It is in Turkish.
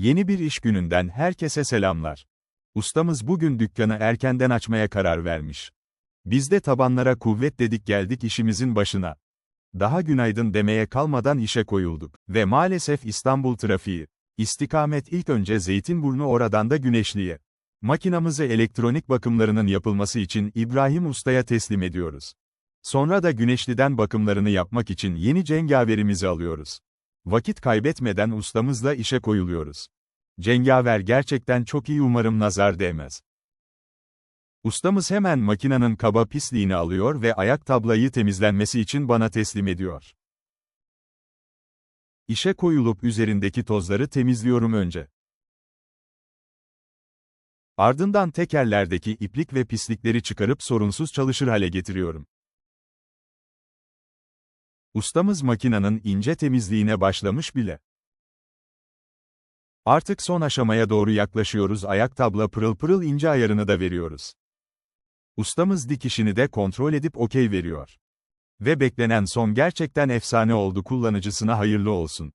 Yeni bir iş gününden herkese selamlar. Ustamız bugün dükkanı erkenden açmaya karar vermiş. Biz de tabanlara kuvvet dedik geldik işimizin başına. Daha günaydın demeye kalmadan işe koyulduk ve maalesef İstanbul trafiği. İstikamet ilk önce Zeytinburnu oradan da Güneşli'ye. Makinamızı elektronik bakımlarının yapılması için İbrahim Usta'ya teslim ediyoruz. Sonra da Güneşli'den bakımlarını yapmak için yeni cengaverimizi alıyoruz. Vakit kaybetmeden ustamızla işe koyuluyoruz. Cengaver gerçekten çok iyi umarım nazar değmez. Ustamız hemen makinenin kaba pisliğini alıyor ve ayak tablayı temizlenmesi için bana teslim ediyor. İşe koyulup üzerindeki tozları temizliyorum önce. Ardından tekerlerdeki iplik ve pislikleri çıkarıp sorunsuz çalışır hale getiriyorum. Ustamız makinenin ince temizliğine başlamış bile. Artık son aşamaya doğru yaklaşıyoruz ayak tabla pırıl pırıl ince ayarını da veriyoruz. Ustamız dikişini de kontrol edip okey veriyor. Ve beklenen son gerçekten efsane oldu kullanıcısına hayırlı olsun.